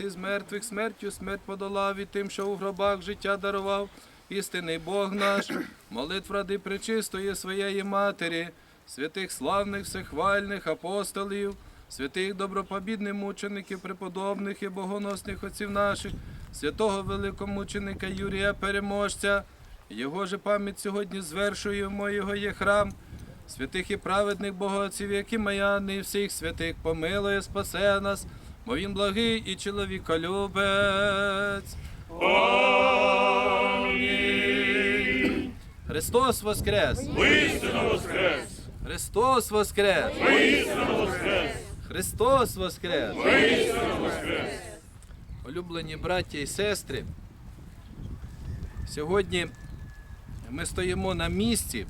Із мертвих смертю смерть подолав і тим, що у гробах життя дарував, істинний Бог наш, молитв ради пречистої своєї матері, святих славних, всехвальних апостолів, святих добропобідних мучеників, преподобних і богоносних отців наших, святого великомученика Юрія Переможця, його же пам'ять сьогодні звершуємо, його є храм. Святих і праведних богоців, які маяни, всіх святих помилує, спасе нас, бо він благий і чоловіколюбець. Амінь. Христос Воскрес! Істинно воскрес! Христос Воскрес! Істинно воскрес! Христос Воскрес! Істинно воскрес! Улюблені браття і сестри, сьогодні ми стоїмо на місці,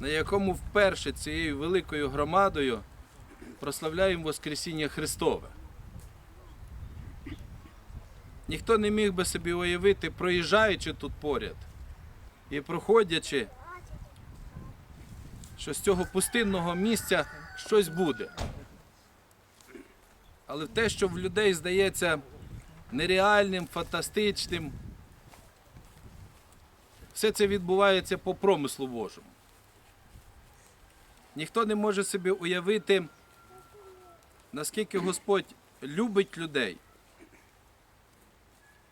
на якому вперше цією великою громадою прославляємо Воскресіння Христове. Ніхто не міг би собі уявити, проїжджаючи тут поряд і проходячи, що з цього пустинного місця щось буде. Але те, що в людей здається нереальним, фантастичним, все це відбувається по промислу Божому. Ніхто не може собі уявити, наскільки Господь любить людей,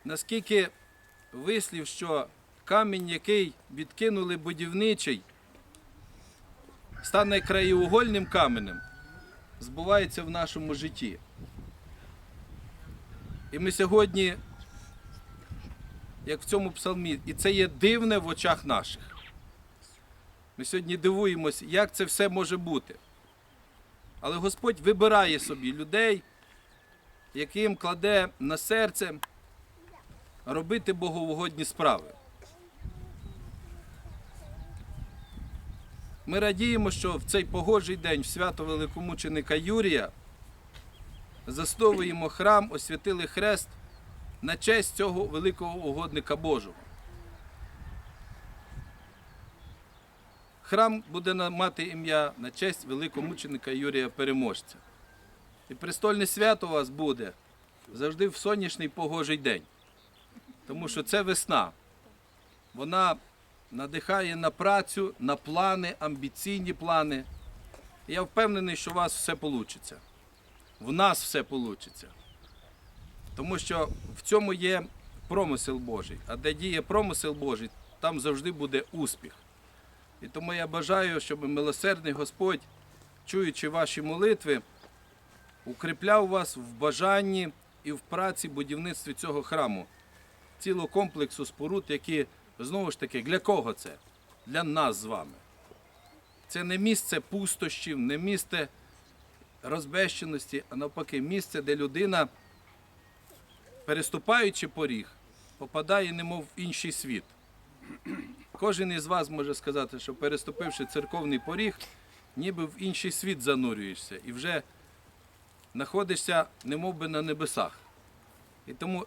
наскільки вислів, що камінь, який відкинули будівничий, стане краєугольним каменем, збувається в нашому житті. І ми сьогодні, як в цьому псалмі, і це є дивне в очах наших. Ми сьогодні дивуємося, як це все може бути. Але Господь вибирає собі людей, яким кладе на серце робити боговогодні справи. Ми радіємо, що в цей погожий день в свято великомученика Юрія засновуємо храм, освятили хрест на честь цього великого угодника Божого. Храм буде мати ім'я на честь великомученика Юрія Переможця. І престольне свято у вас буде завжди в сонячний погожий день. Тому що це весна. Вона надихає на працю, на плани, амбіційні плани. І я впевнений, що у вас все вийде в нас все вийде. Тому що в цьому є промисел Божий. А де діє промисел Божий, там завжди буде успіх. І тому я бажаю, щоб милосердний Господь, чуючи ваші молитви, укріпляв вас в бажанні і в праці будівництві цього храму, цілого комплексу споруд, які знову ж таки для кого це? Для нас з вами. Це не місце пустощів, не місце розбещеності, а навпаки, місце, де людина, переступаючи поріг, попадає немов в інший світ. Кожен із вас може сказати, що переступивши церковний поріг, ніби в інший світ занурюєшся і вже знаходишся немов би на небесах. І тому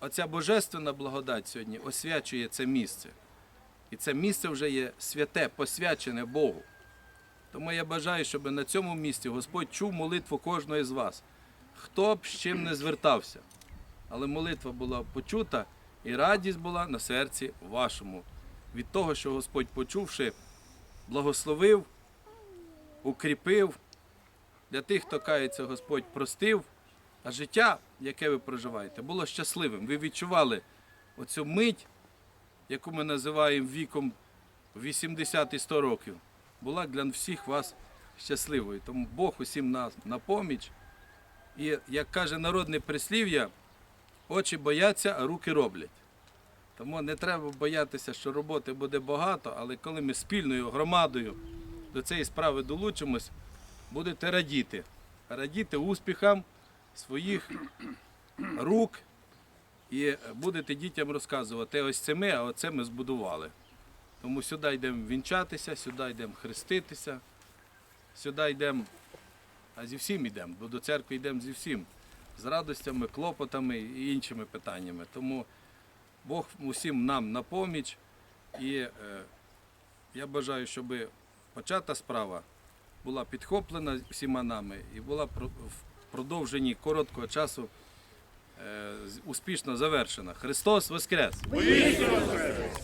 оця божественна благодать сьогодні освячує це місце. І це місце вже є святе, посвячене Богу. Тому я бажаю, щоб на цьому місці Господь чув молитву кожного з вас. Хто б з чим не звертався, але молитва була почута і радість була на серці вашому. Від того, що Господь, почувши, благословив, укріпив. Для тих, хто кається, Господь простив, а життя, яке ви проживаєте, було щасливим. Ви відчували оцю мить, яку ми називаємо віком 80 і 100 років була для всіх вас щасливою. Тому Бог усім нас на поміч. І як каже народне прислів'я, очі бояться, а руки роблять. Тому не треба боятися, що роботи буде багато, але коли ми спільною громадою до цієї справи долучимось, будете радіти. Радіти успіхам своїх рук і будете дітям розказувати, ось це ми, а оце ми збудували. Тому сюди йдемо вінчатися, сюди йдемо хреститися, сюди йдемо, а зі всім йдемо, бо до церкви йдемо зі всім, з радостями, клопотами і іншими питаннями. Тому Бог усім нам на поміч. І е, я бажаю, щоб почата справа була підхоплена всіма нами і була в- продовженні короткого часу е, успішно завершена. Христос Воскрес! Воскрес!